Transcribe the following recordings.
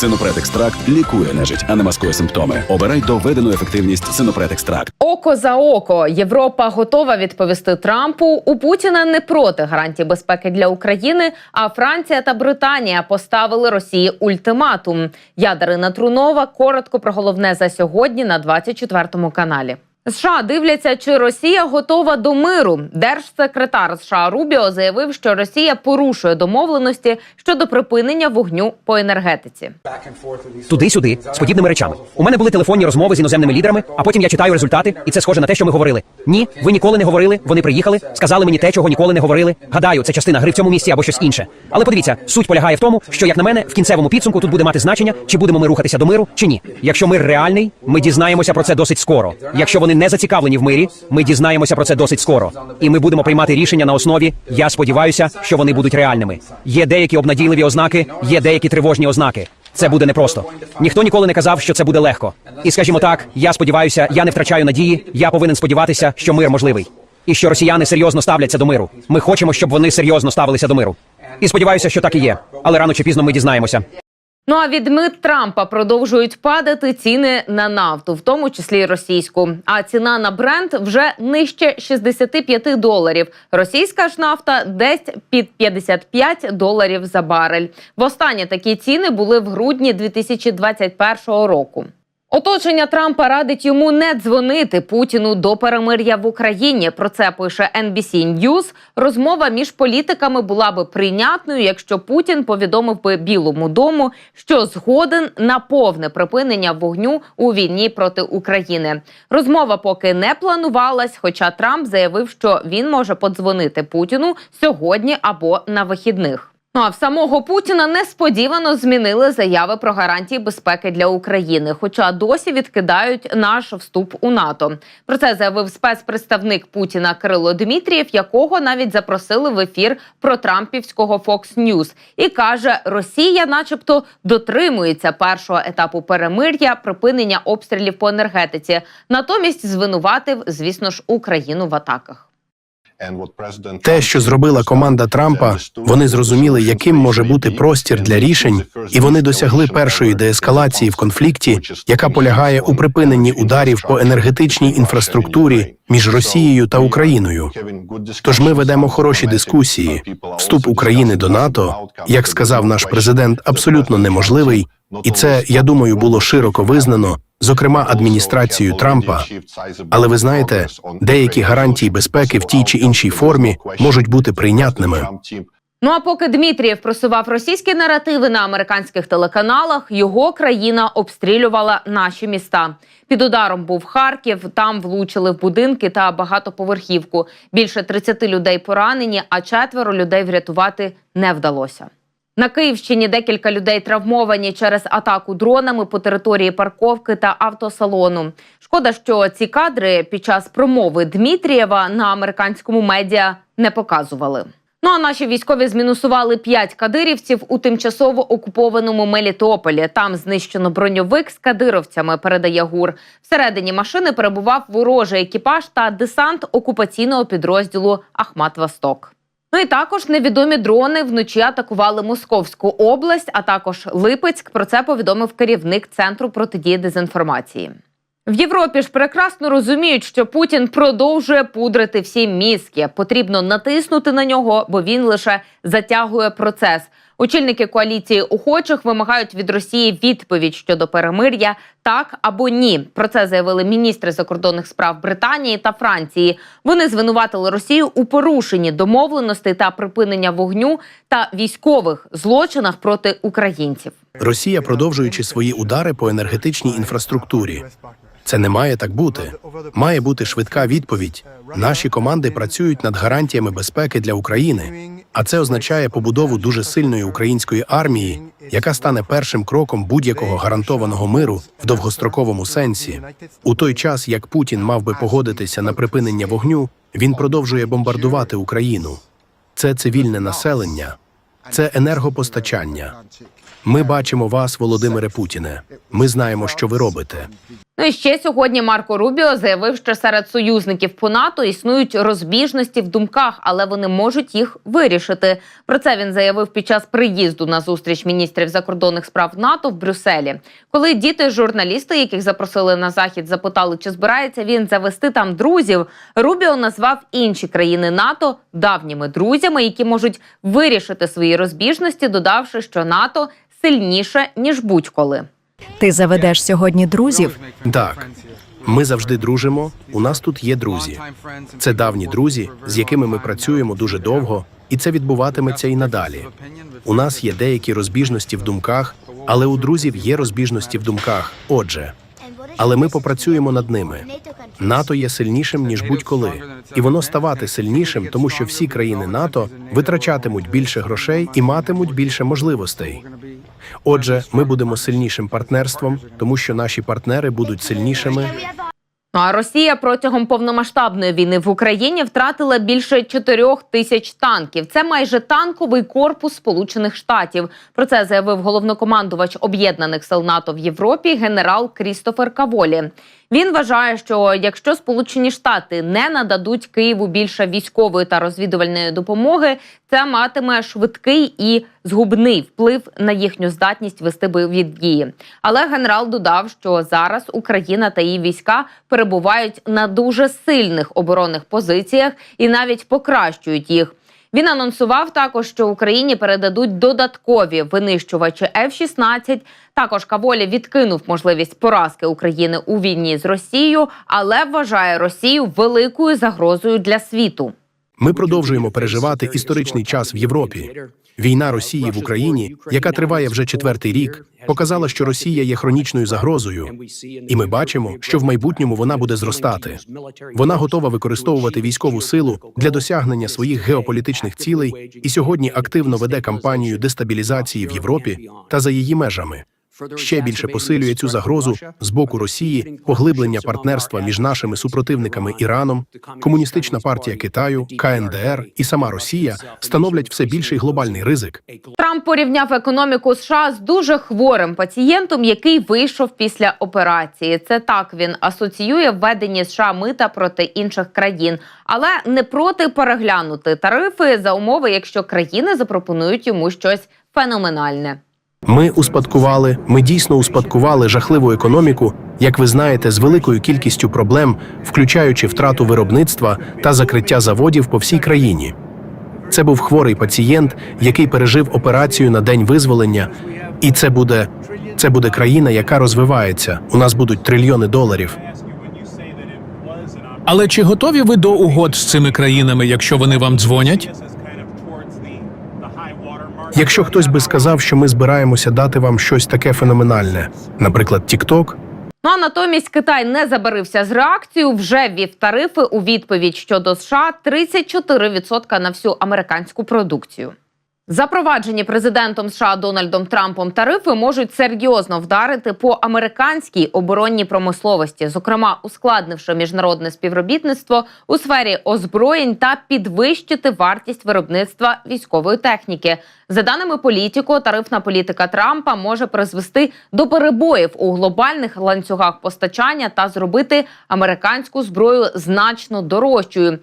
Синопред екстракт лікує нежить, а не маскує симптоми. Обирай доведену ефективність Синопред екстракт. Око за око Європа готова відповісти Трампу. У Путіна не проти гарантій безпеки для України. А Франція та Британія поставили Росії ультиматум. Я Дарина Трунова. Коротко про головне за сьогодні на 24 каналі. США дивляться, чи Росія готова до миру. Держсекретар США Рубіо заявив, що Росія порушує домовленості щодо припинення вогню по енергетиці. туди-сюди з подібними речами. У мене були телефонні розмови з іноземними лідерами, а потім я читаю результати, і це схоже на те, що ми говорили. Ні, ви ніколи не говорили. Вони приїхали, сказали мені те, чого ніколи не говорили. Гадаю, це частина гри в цьому місці або щось інше. Але подивіться, суть полягає в тому, що як на мене, в кінцевому підсумку тут буде мати значення, чи будемо ми рухатися до миру, чи ні. Якщо мир реальний, ми дізнаємося про це досить скоро. Якщо вони не зацікавлені в мирі, ми дізнаємося про це досить скоро. І ми будемо приймати рішення на основі. Я сподіваюся, що вони будуть реальними. Є деякі обнадійливі ознаки, є деякі тривожні ознаки. Це буде непросто. Ніхто ніколи не казав, що це буде легко. І скажімо так, я сподіваюся, я не втрачаю надії. Я повинен сподіватися, що мир можливий, і що росіяни серйозно ставляться до миру. Ми хочемо, щоб вони серйозно ставилися до миру. І сподіваюся, що так і є. Але рано чи пізно ми дізнаємося. Ну а від мит Трампа продовжують падати ціни на нафту, в тому числі російську. А ціна на бренд вже нижче 65 доларів. Російська ж нафта десь під 55 доларів за барель. Востаннє такі ціни були в грудні 2021 року. Оточення Трампа радить йому не дзвонити Путіну до перемир'я в Україні. Про це пише NBC News. Розмова між політиками була би прийнятною, якщо Путін повідомив би Білому дому, що згоден на повне припинення вогню у війні проти України. Розмова поки не планувалась, хоча Трамп заявив, що він може подзвонити Путіну сьогодні або на вихідних. Ну а в самого Путіна несподівано змінили заяви про гарантії безпеки для України, хоча досі відкидають наш вступ у НАТО. Про це заявив спецпредставник Путіна Кирило Дмитрієв, якого навіть запросили в ефір про Трампівського Fox News. і каже: Росія, начебто, дотримується першого етапу перемир'я, припинення обстрілів по енергетиці. Натомість звинуватив, звісно ж, Україну в атаках. Те, що зробила команда Трампа, вони зрозуміли, яким може бути простір для рішень, і вони досягли першої деескалації в конфлікті, яка полягає у припиненні ударів по енергетичній інфраструктурі між Росією та Україною. Тож ми ведемо хороші дискусії. Вступ України до НАТО, як сказав наш президент, абсолютно неможливий, і це, я думаю, було широко визнано, зокрема адміністрацією Трампа. Але ви знаєте, деякі гарантії безпеки в тій чи іншій формі можуть бути прийнятними. Ну а поки Дмитрієв просував російські наративи на американських телеканалах, його країна обстрілювала наші міста. Під ударом був Харків. Там влучили в будинки та багатоповерхівку. Більше 30 людей поранені, а четверо людей врятувати не вдалося. На Київщині декілька людей травмовані через атаку дронами по території парковки та автосалону. Шкода, що ці кадри під час промови Дмитрієва на американському медіа не показували. Ну а наші військові змінусували п'ять кадирівців у тимчасово окупованому Мелітополі. Там знищено броньовик з кадировцями. Передає гур. Всередині машини перебував ворожий екіпаж та десант окупаційного підрозділу Ахмат Восток. Ну і також невідомі дрони вночі атакували Московську область, а також Липецьк. Про це повідомив керівник центру протидії дезінформації. В Європі ж прекрасно розуміють, що Путін продовжує пудрити всі мізки. Потрібно натиснути на нього, бо він лише затягує процес. Очільники коаліції охочих вимагають від Росії відповідь щодо перемир'я так або ні. Про це заявили міністри закордонних справ Британії та Франції. Вони звинуватили Росію у порушенні домовленостей та припинення вогню та військових злочинах проти українців. Росія, продовжуючи свої удари по енергетичній інфраструктурі. Це не має так бути. Має бути швидка відповідь. Наші команди працюють над гарантіями безпеки для України, а це означає побудову дуже сильної української армії, яка стане першим кроком будь-якого гарантованого миру в довгостроковому сенсі. У той час, як Путін мав би погодитися на припинення вогню, він продовжує бомбардувати Україну. Це цивільне населення, це енергопостачання. Ми бачимо вас, Володимире Путіне. Ми знаємо, що ви робите. Ну і ще сьогодні Марко Рубіо заявив, що серед союзників по НАТО існують розбіжності в думках, але вони можуть їх вирішити. Про це він заявив під час приїзду на зустріч міністрів закордонних справ НАТО в Брюсселі. Коли діти журналісти, яких запросили на захід, запитали, чи збирається він завести там друзів. Рубіо назвав інші країни НАТО давніми друзями, які можуть вирішити свої розбіжності, додавши, що НАТО сильніше ніж будь-коли. Ти заведеш сьогодні друзів? Так, ми завжди дружимо. У нас тут є друзі. Це давні друзі, з якими ми працюємо дуже довго, і це відбуватиметься і надалі. У нас є деякі розбіжності в думках, але у друзів є розбіжності в думках. Отже, але ми попрацюємо над ними. НАТО є сильнішим ніж будь-коли, і воно ставати сильнішим, тому що всі країни НАТО витрачатимуть більше грошей і матимуть більше можливостей. Отже, ми будемо сильнішим партнерством, тому що наші партнери будуть сильнішими. Ну а Росія протягом повномасштабної війни в Україні втратила більше 4 тисяч танків. Це майже танковий корпус Сполучених Штатів. Про це заявив головнокомандувач об'єднаних сил НАТО в Європі генерал Крістофер Каволі. Він вважає, що якщо Сполучені Штати не нададуть Києву більше військової та розвідувальної допомоги, це матиме швидкий і згубний вплив на їхню здатність вести бойові дії. Але генерал додав, що зараз Україна та її війська перебувають на дуже сильних оборонних позиціях і навіть покращують їх. Він анонсував також, що Україні передадуть додаткові винищувачі F-16. Також Каволі відкинув можливість поразки України у війні з Росією, але вважає Росію великою загрозою для світу. Ми продовжуємо переживати історичний час в Європі. Війна Росії в Україні, яка триває вже четвертий рік, показала, що Росія є хронічною загрозою, і ми бачимо, що в майбутньому вона буде зростати. Вона готова використовувати військову силу для досягнення своїх геополітичних цілей і сьогодні активно веде кампанію дестабілізації в Європі та за її межами. Ще більше посилює цю загрозу з боку Росії, поглиблення партнерства між нашими супротивниками Іраном, комуністична партія Китаю, КНДР і сама Росія становлять все більший глобальний ризик. Трамп порівняв економіку США з дуже хворим пацієнтом, який вийшов після операції. Це так він асоціює введені США мита проти інших країн, але не проти переглянути тарифи за умови, якщо країни запропонують йому щось феноменальне. Ми успадкували, ми дійсно успадкували жахливу економіку, як ви знаєте, з великою кількістю проблем, включаючи втрату виробництва та закриття заводів по всій країні. Це був хворий пацієнт, який пережив операцію на день визволення, і це буде це буде країна, яка розвивається. У нас будуть трильйони доларів. Але чи готові ви до угод з цими країнами, якщо вони вам дзвонять? Якщо хтось би сказав, що ми збираємося дати вам щось таке феноменальне, наприклад, TikTok, Ну а натомість Китай не забарився з реакцією, вже ввів тарифи у відповідь щодо США 34% на всю американську продукцію. Запроваджені президентом США Дональдом Трампом тарифи можуть серйозно вдарити по американській оборонній промисловості, зокрема ускладнивши міжнародне співробітництво у сфері озброєнь та підвищити вартість виробництва військової техніки. За даними політико, тарифна політика Трампа може призвести до перебоїв у глобальних ланцюгах постачання та зробити американську зброю значно дорожчою.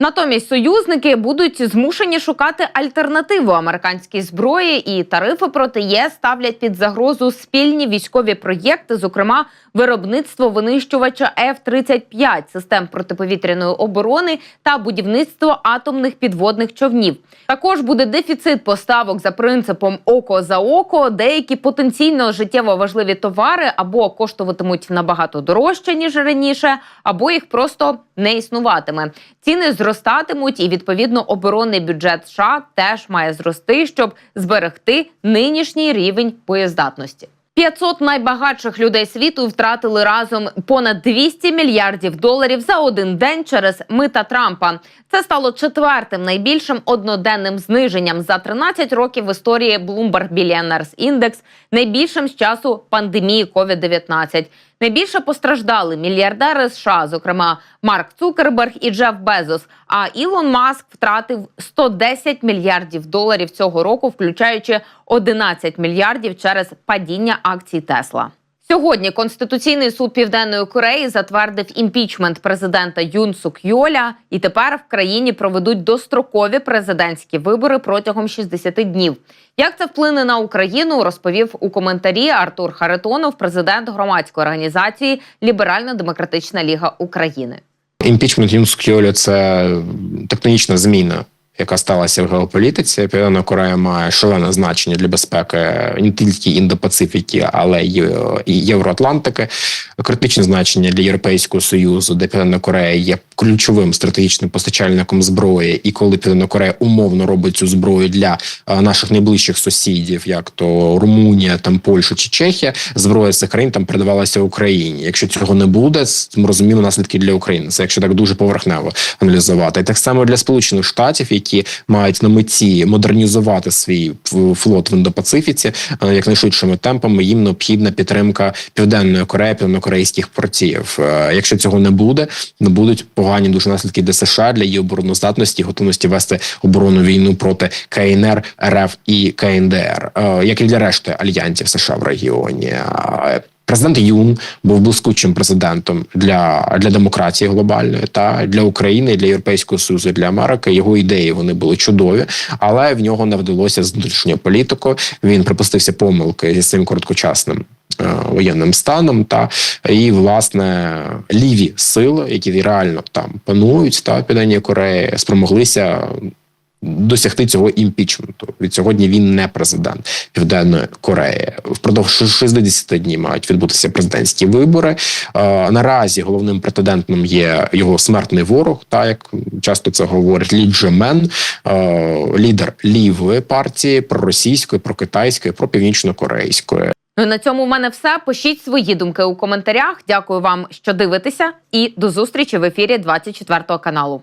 Натомість союзники будуть змушені шукати альтернативу американській зброї, і тарифи проти ЄС ставлять під загрозу спільні військові проєкти, зокрема виробництво винищувача F-35, систем протиповітряної оборони та будівництво атомних підводних човнів. Також буде дефіцит поставок за принципом око за око. Деякі потенційно життєво важливі товари або коштуватимуть набагато дорожче ніж раніше, або їх просто не існуватиме. Ціни зростатимуть, і відповідно оборонний бюджет США теж має зрости, щоб зберегти нинішній рівень боєздатності. 500 найбагатших людей світу втратили разом понад 200 мільярдів доларів за один день через мита Трампа. Це стало четвертим найбільшим одноденним зниженням за 13 років в історії Bloomberg Billionaires Index, найбільшим з часу пандемії COVID-19. Найбільше постраждали мільярдери США, зокрема Марк Цукерберг і Джеф Безос. А Ілон Маск втратив 110 мільярдів доларів цього року, включаючи 11 мільярдів через падіння акцій Тесла. Сьогодні Конституційний суд Південної Кореї затвердив імпічмент президента Юн Сук Йоля, і тепер в країні проведуть дострокові президентські вибори протягом 60 днів. Як це вплине на Україну, розповів у коментарі Артур Харитонов, президент громадської організації Ліберально-демократична Ліга України. Імпічмент Юн Сук Йоля – це тектонічна зміна, яка сталася в геополітиці. Південна Корея має шалене значення для безпеки не тільки індопацифіки, але й е, Євроатлантики. Критичне значення для Європейського союзу, де Південна Корея є ключовим стратегічним постачальником зброї. І коли Південна Корея умовно робить цю зброю для е, наших найближчих сусідів, як то Румунія, там Польща чи Чехія, зброя з цих країн там передавалася Україні. Якщо цього не буде, ми розуміємо наслідки для України. Це якщо так дуже поверхнево аналізувати. І так само для Сполучених Штатів, які мають на меті модернізувати свій флот в Індопацифіці, е, якнайшвидшими темпами їм необхідна підтримка Південної Кореї, південнокорейських портів. Е, Якщо цього не буде, не будуть погані дуже наслідки для США для її обороноздатності, готовності вести оборонну війну проти КНР, РФ і КНДР, е, як і для решти альянсів США в регіоні. Президент Юн був блискучим президентом для, для демократії глобальної та для України, для Європейського Союзу, для Америки. Його ідеї вони були чудові, але в нього не вдалося з внутрішньою. Він припустився помилки зі своїм короткочасним е, воєнним станом. Та і власне ліві сили, які реально там панують та в Південній Кореї, спромоглися досягти цього імпічменту. Від сьогодні він не президент Південної Кореї. Впродовж 60 днів мають відбутися президентські вибори. Е, наразі головним претендентом є його смертний ворог, та як часто це говорять Лі Джемен, е, лідер лівої партії, проросійської, прокитайської, пропівнічно-корейської. Ну і на цьому в мене все. Пишіть свої думки у коментарях. Дякую вам, що дивитеся, і до зустрічі в ефірі 24 каналу.